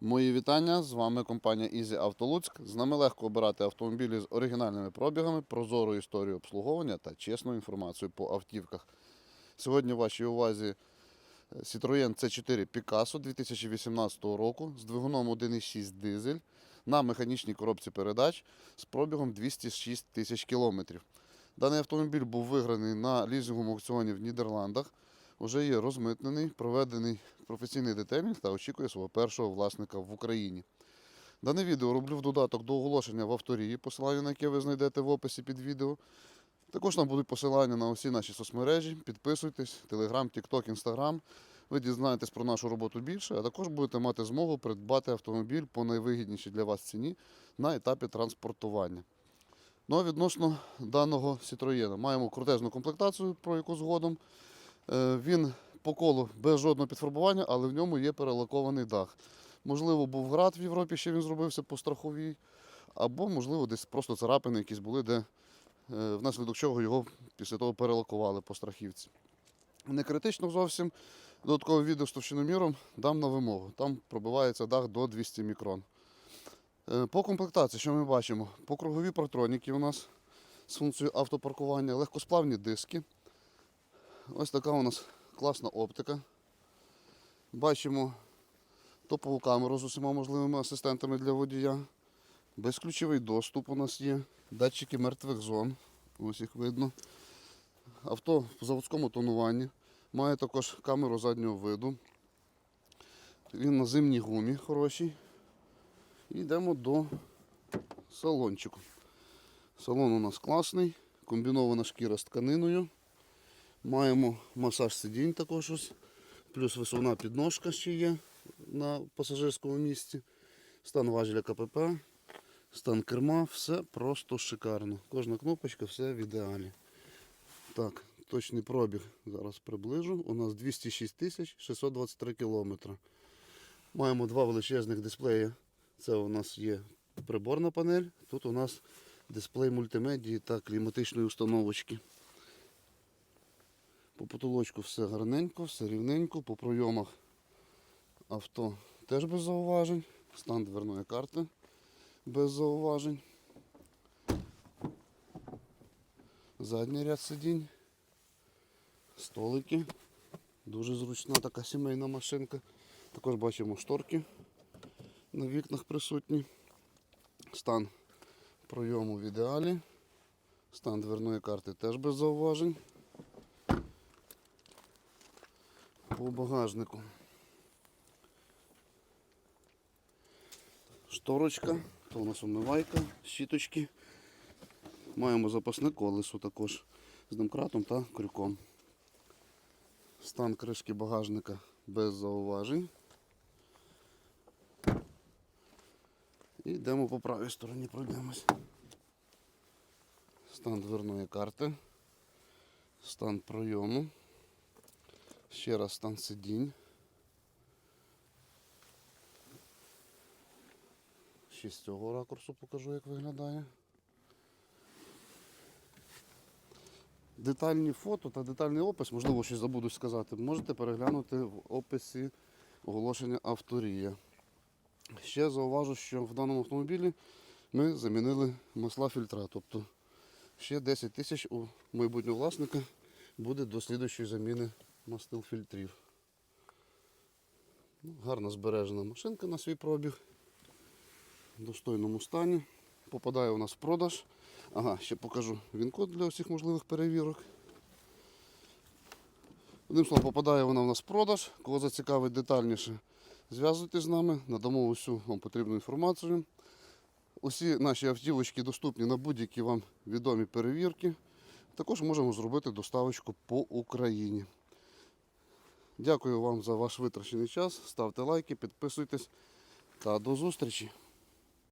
Мої вітання. З вами компанія Easy Auto Луцьк. З нами легко обирати автомобілі з оригінальними пробігами, прозорою історією обслуговування та чесною інформацією по автівках. Сьогодні в вашій увазі е, Citroën C4 Picasso 2018 року з двигуном 1.6 дизель на механічній коробці передач з пробігом 206 тисяч кілометрів. Даний автомобіль був виграний на лізинговому аукціоні в Нідерландах. Уже є розмитнений, проведений професійний детелінг та очікує свого першого власника в Україні. Дане відео роблю в додаток до оголошення в авторії, посилання на яке ви знайдете в описі під відео. Також там будуть посилання на усі наші соцмережі. Підписуйтесь, Телеграм, Тікток, Інстаграм. Ви дізнаєтесь про нашу роботу більше, а також будете мати змогу придбати автомобіль по найвигіднішій для вас ціні на етапі транспортування. Ну а відносно даного Citroën. Маємо крутезну комплектацію, про яку згодом. Е, Він по колу без жодного підфарбування, але в ньому є перелакований дах. Можливо, був град в Європі, ще він зробився по страховій, або, можливо, десь просто царапини якісь були, де е, внаслідок чого його після того перелакували по страхівці. Не критично зовсім. Додаткове відео з товщиноміром дам на вимогу. Там пробивається дах до 200 мікрон. Е, По комплектації, що ми бачимо? Покругові протроніки у нас з функцією автопаркування, легкосплавні диски. Ось така у нас класна оптика. Бачимо топову камеру з усіма можливими асистентами для водія. Безключовий доступ у нас є. Датчики мертвих зон. Ось їх видно. Авто в заводському тонуванні. Має також камеру заднього виду. Він на зимній гумі хорошій. І йдемо до салончику. Салон у нас класний, комбінована шкіра з тканиною. Маємо масаж сидінь також, ось. плюс висувна підножка ще є на пасажирському місці. Стан важеля КПП, стан керма, все просто шикарно. Кожна кнопочка, все в ідеалі. Так, точний пробіг зараз приближу. У нас 206 тисяч 623 кілометри. Маємо два величезних дисплеї. Це у нас є приборна панель. Тут у нас дисплей мультимедії та кліматичної установочки. По потолочку все гарненько, все рівненько, по пройомах авто теж без зауважень. Стан дверної карти без зауважень. Задній ряд сидінь, столики. Дуже зручна така сімейна машинка. Також бачимо шторки на вікнах присутні. Стан пройому в ідеалі. Стан дверної карти теж без зауважень. По багажнику. Шторочка, то у нас умивайка, щіточки. Маємо запасне колесо також з домкратом та крюком. Стан кришки багажника без зауважень. І йдемо по правій стороні, пройдемось. Стан дверної карти, стан пройому. Ще раз стан сидінь. Ще з цього ракурсу покажу, як виглядає. Детальні фото та детальний опис, можливо, щось забуду сказати, можете переглянути в описі оголошення авторія. Ще зауважу, що в даному автомобілі ми замінили масла фільтра. Тобто ще 10 тисяч у майбутнього власника буде до слідуючої заміни мастил фільтрів. Ну, Гарно збережена машинка на свій пробіг. В достойному стані. Попадає у нас в продаж. Ага, ще покажу він-код для усіх можливих перевірок. Одним словом, попадає вона в нас в продаж. Кого зацікавить детальніше, зв'язуйтесь з нами, надамо усю вам потрібну інформацію. Усі наші автівочки доступні на будь-які вам відомі перевірки. Також можемо зробити доставочку по Україні. Дякую вам за ваш витрачений час. Ставте лайки, підписуйтесь та до зустрічі!